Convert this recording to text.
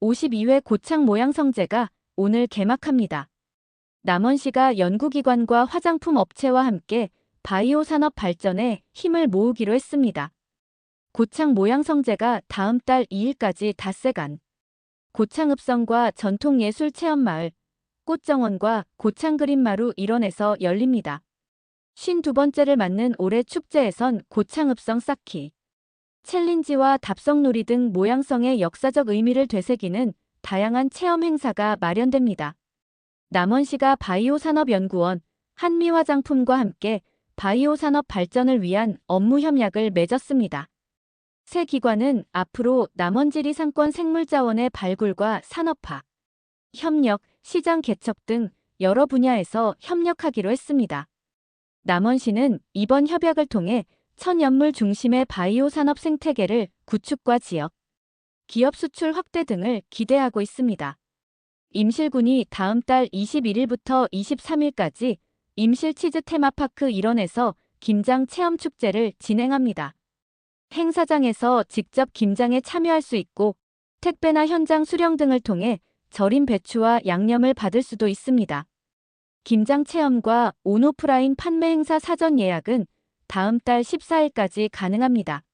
제52회 고창 모양 성제가 오늘 개막합니다. 남원시가 연구기관과 화장품 업체와 함께 바이오 산업 발전에 힘을 모으기로 했습니다. 고창 모양 성제가 다음 달 2일까지 닷새간 고창읍성과 전통예술체험마을, 꽃정원과 고창그린마루 일원에서 열립니다. 52번째를 맞는 올해 축제에선 고창읍성 쌓기, 챌린지와 답성놀이 등 모양성의 역사적 의미를 되새기는 다양한 체험 행사가 마련됩니다. 남원시가 바이오산업연구원, 한미화장품과 함께 바이오 산업 발전을 위한 업무 협약을 맺었습니다. 새 기관은 앞으로 남원지리 상권 생물자원의 발굴과 산업화, 협력, 시장 개척 등 여러 분야에서 협력하기로 했습니다. 남원시는 이번 협약을 통해 천연물 중심의 바이오 산업 생태계를 구축과 지역, 기업 수출 확대 등을 기대하고 있습니다. 임실군이 다음 달 21일부터 23일까지 임실 치즈 테마파크 일원에서 김장 체험 축제를 진행합니다. 행사장에서 직접 김장에 참여할 수 있고 택배나 현장 수령 등을 통해 절임 배추와 양념을 받을 수도 있습니다. 김장 체험과 온오프라인 판매 행사 사전 예약은 다음 달 14일까지 가능합니다.